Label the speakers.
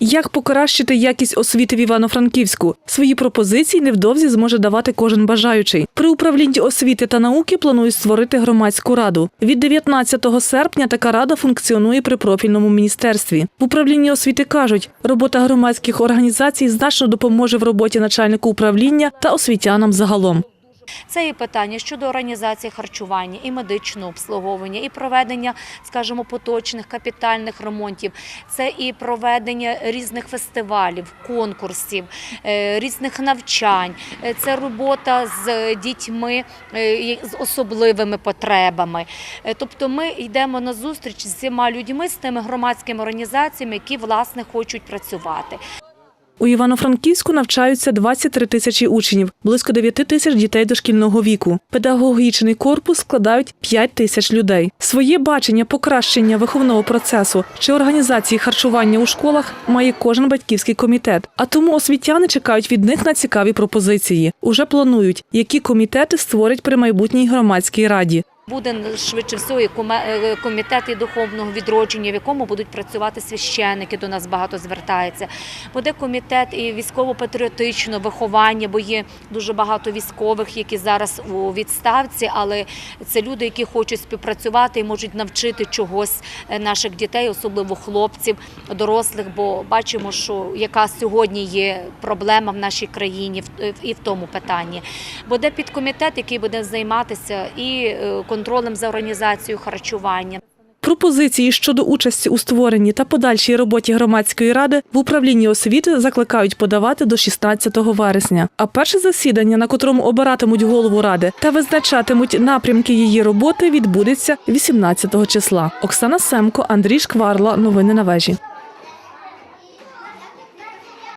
Speaker 1: Як покращити якість освіти в Івано-Франківську? Свої пропозиції невдовзі зможе давати кожен бажаючий. При управлінні освіти та науки планують створити громадську раду. Від 19 серпня така рада функціонує при профільному міністерстві. В управлінні освіти кажуть, робота громадських організацій значно допоможе в роботі начальнику управління та освітянам загалом.
Speaker 2: Це і питання щодо організації харчування, і медичного обслуговування, і проведення, скажімо, поточних капітальних ремонтів. Це і проведення різних фестивалів, конкурсів, е, різних навчань. Е, Це робота з дітьми е, з особливими потребами. Тобто ми йдемо на зустріч з всіма людьми, з тими громадськими організаціями, які власне хочуть працювати.
Speaker 1: У Івано-Франківську навчаються 23 тисячі учнів, близько 9 тисяч дітей дошкільного віку. Педагогічний корпус складають 5 тисяч людей. Своє бачення покращення виховного процесу чи організації харчування у школах має кожен батьківський комітет. А тому освітяни чекають від них на цікаві пропозиції. Уже планують, які комітети створять при майбутній громадській раді.
Speaker 2: Буде швидше всього і е, комітет і духовного відродження, в якому будуть працювати священники. До нас багато звертається. Буде комітет і військово-патріотичного виховання, бо є дуже багато військових, які зараз у відставці, але це люди, які хочуть співпрацювати і можуть навчити чогось е, наших дітей, особливо хлопців, дорослих. Бо бачимо, що яка сьогодні є проблема в нашій країні е, і в тому питанні. Буде підкомітет, який буде займатися і е, контролем за організацією харчування.
Speaker 1: Пропозиції щодо участі у створенні та подальшій роботі громадської ради в управлінні освіти закликають подавати до 16 вересня. А перше засідання, на котрому обиратимуть голову ради та визначатимуть напрямки її роботи, відбудеться 18 числа. Оксана Семко, Андрій Шкварла. Новини на вежі.